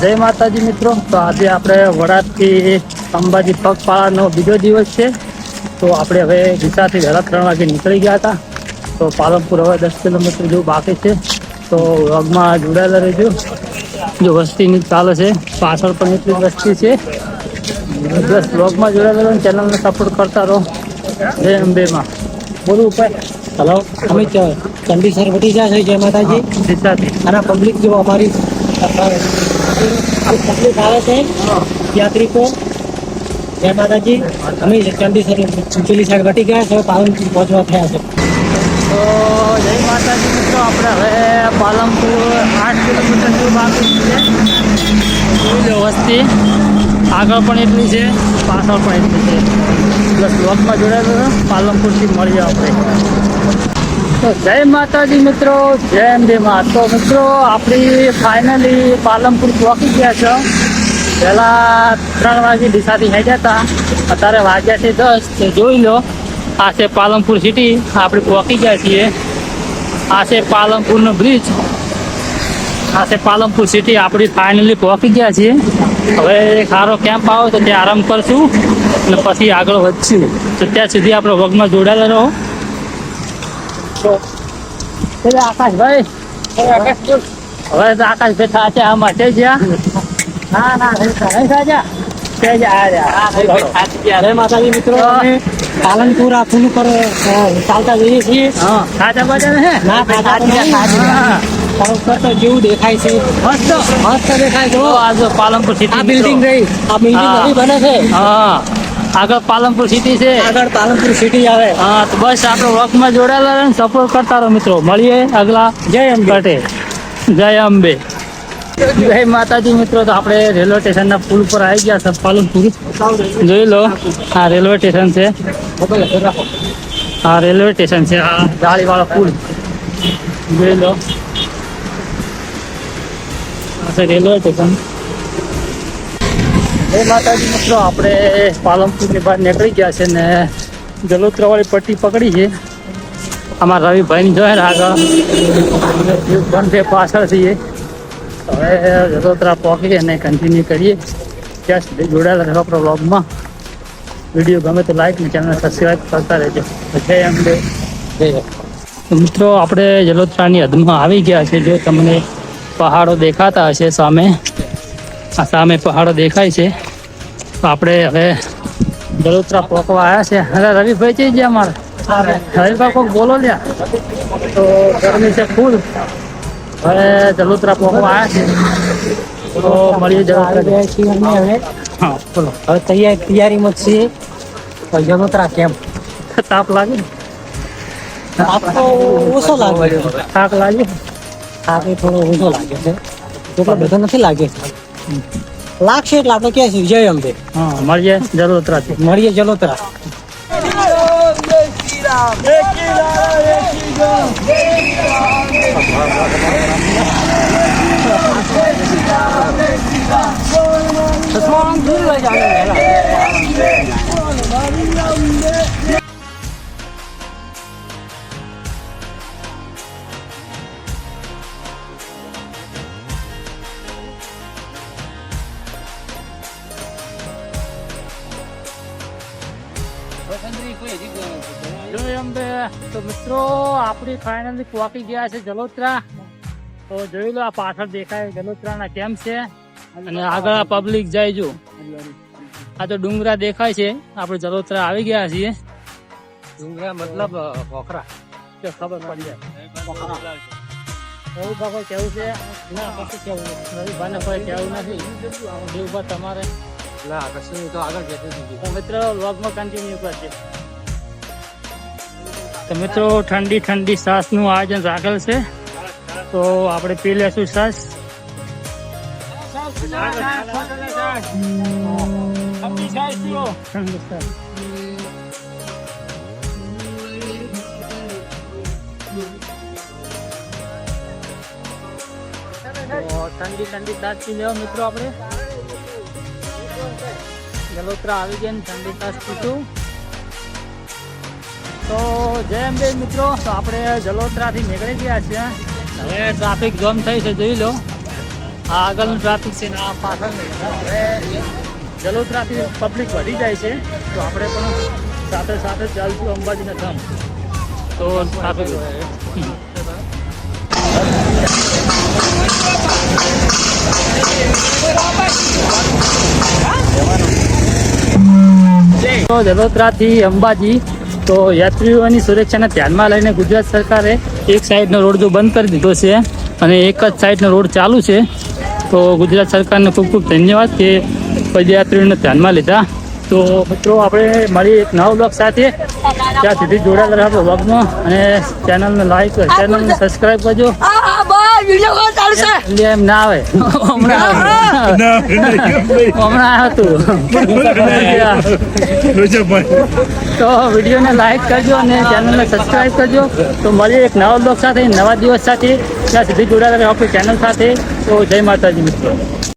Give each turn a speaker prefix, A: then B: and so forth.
A: જય માતાજી મિત્રો. તો આજે આપણે વડાદથી અંબાજી પગપાળાનો બીજો દિવસ છે. તો આપણે હવે દિશાથી વહેલા ત્રણ વાગે નીકળી ગયા હતા. તો પાલનપુર હવે દસ કિલોમીટર જેવું બાકી છે. તો વ્લોગમાં જોડાયેલા રહેજો. જો વસ્તીની ચાલે છે પાછળ પણ એટલી વસ્તી છે. બસ વ્લોગમાં જોડાયેલા રહો ચેનલને સપોર્ટ કરતા રહો. જય અંબેમાં. બોલું ઉપાય
B: હલો અમિત ચંડીસર વટી જાય છે જય માતાજી અને પબ્લિક જો અમારી પબ્લિક આવે છે યાત્રિકો જય માતાજી, અમે ચંડીસર પેલી સાઈડ ઘટી ગયા છે પાલનપુર પહોંચવા થયા છે.
A: તો જય માતાજી આપણે હવે પાલનપુર આઠ કિલોમીટર દૂર બાકી છે. વસ્તી આગળ પણ એટલી છે. પાછળ પણ એટલી છે પ્લસ બ્લોકમાં જોડાયેલો પાલનપુરથી મળીએ આપણે. તો જય માતાજી મિત્રો, જય અંબે મા તો મિત્રો, આપણી ફાઇનલી પાલનપુર પહોંચી ગયા છે. પહેલા ત્રણ વાગે દિશાથી હેડ્યા હતા. અત્યારે વાગ્યા છે દસ. તો જોઈ લો, આ છે પાલનપુર સિટી આપણે પહોંચી ગયા છીએ. આ છે પાલનપુરનો બ્રિજ આ છે પાલનપુર સિટી આપણી ફાઇનલી પહોંચી ગયા છીએ. હવે સારો કેમ્પ આવો, તો ત્યાં આરામ કરશું. અને પછી આગળ વધશું. તો ત્યાં સુધી આપણે વગમાં જોડાયેલા રહો. આકાશભાઈ હવે તો આકાશ બેઠા છે આ માટે જ્યાં ના ના
B: પાલનપુર આ પુલ ચાલતા જઈએ છીએ.
A: હા. સાચા હે?
B: ના. પણ ઉપર તો જેવું દેખાય છે.
A: મસ્ત.
B: મસ્ત દેખાય
A: આ પાલનપુર સિટી
B: આ બિલ્ડિંગ રહી. આ બિલ્ડિંગ નવી બને છે.
A: હા. આગળ પાલનપુર સિટી છે.
B: આગળ પાલનપુર સિટી આવે.
A: હા તો બસ આપણે વર્કમાં જોડાયેલા રહે સપોર્ટ કરતા રહો મિત્રો. મળીએ આગલા
B: જય અંબે.
A: જય અંબે. જય માતાજી મિત્રો તો આપણે રેલવે સ્ટેશનના પુલ પર આવી ગયા છે પાલનપુર. જોઈ લો હા રેલવે સ્ટેશન છે. હા રેલવે સ્ટેશન છે આ જાળીવાળો પુલ. જોઈ લો. Railway station. જય માતાજી મિત્રો આપણે પાલનપુરની બહાર નીકળી ગયા છે ને જલોત્રાવાળી પટ્ટી પકડી છે. અમારા રવિભાઈની જોઈએ ને આગળ. બંધ પાછળ છીએ. હવે જલોત્રા પહોંચી અને કન્ટિન્યુ કરીએ. ત્યાં સુધી જોડાયેલા રહેવા આપણા વ્લોગમાં વીડિયો ગમે તો લાઈક ને ચેનલ સબસ્ક્રાઈબ કરતા રહેજો. જય અંબે. જય. મિત્રો આપણે જલોત્રાની હદમાં આવી ગયા છે. જો તમને પહાડો દેખાતા હશે સામે આ સામે પહાડો દેખાય છે. તો આપણે હવે જલોત્રા પોકવા આવ્યા છે. અરે રવિભાઈ જઈ ગયા મારે? રવિભાઈ કોઈક બોલો લ્યા. તો ગરમી છે ફૂલ. હવે જલોત્રા પોકવા આવ્યા છે. તો મળીએ જલોત્રા
B: છીએ અમે હવે
A: હા બોલો.
B: હવે તૈયાર તૈયારીમાં છીએ. તો જગોતરા કેમ્પ
A: તાપ લાગે?
B: આપ તો ઓછો લાગે.
A: થાક લાગે?
B: થાક થોડો ઓછો લાગે છે. બધો નથી લાગે. લાગશે એટલે આપણે છે જય અંબે.
A: હા મળીએ જલોત્રાથી.
B: મળીએ જલોતરા.
A: જય બે તો મિત્રો આપણી ફાઇનલી પહોંચી ગયા છે જલોત્રા. તો જોઈ લો આ પાછળ દેખાય જલોત્રાના કેમ્પ છે. અને આગળ પબ્લિક જાય જો. આ તો ડુંગરા દેખાય છે. આપણે જલોત્રા આવી ગયા છીએ.
B: ડુંગરા મતલબ પોખરા
A: ખબર પડી જાય. એવું બાબા કેવું છે? ના પછી કેવું રવિભાઈને કોઈ કેવું નથી. દેવભા તમારે?
B: ના આકર્ષણ તો આગળ જશે
A: તો મિત્રો વ્લોગમાં કન્ટિન્યુ કરશે તો મિત્રો, ઠંડી ઠંડી શ્વાસનું આયોજન રાખેલ છે. તો આપણે પી લેશું શ્વાસ ઠંડી શ્વાસ. ઠંડી ઠંડી પી લેવા મિત્રો આપણે. ગલોત્રા આવી ગયા ઠંડી શ્વાસ પીશું તો જય અંબે મિત્રો, તો આપણે જલોત્રાથી નીકળી ગયા છીએ. હવે ટ્રાફિક જામ થઈ છે, જોઈ લો. આ આગળનું ટ્રાફિક છે ને આ પાછળ હવે જલોત્રાથી પબ્લિક વધી જાય છે, તો આપણે પણ સાથે સાથે ચાલશું અંબાજીના ધામ. તો ટ્રાફિક જલોત્રાથી અંબાજી. તો યાત્રીઓની સુરક્ષાને ધ્યાનમાં લઈને ગુજરાત સરકારે એક સાઈડનો રોડ જો બંધ કરી દીધો છે અને એક જ સાઈડનો રોડ ચાલુ છે, તો ગુજરાત સરકારને ખૂબ ખૂબ ધન્યવાદ કે પદયાત્રીઓને ધ્યાનમાં લીધા. તો મિત્રો, આપણે મળી એક નવા બ્લોગ સાથે ત્યાં સુધી જોડાયેલા રહ્યા બ્લોગમાં અને ચેનલને લાઈક ચેનલને સબસ્ક્રાઈબ કરજો.
C: વીડિયો કોલ ચાલશે?
A: એટલે એમ ના આવે. હમણાં હમણાં હતું તો. વિડીયોને લાઈક કરજો અને ચેનલને સબસ્ક્રાઈબ કરજો. તો મળીએ એક નવા બ્લોગ સાથે નવા દિવસ સાથે. ત્યાં સુધી જોડાયેલા આપણી ચેનલ સાથે. તો જય માતાજી મિત્રો.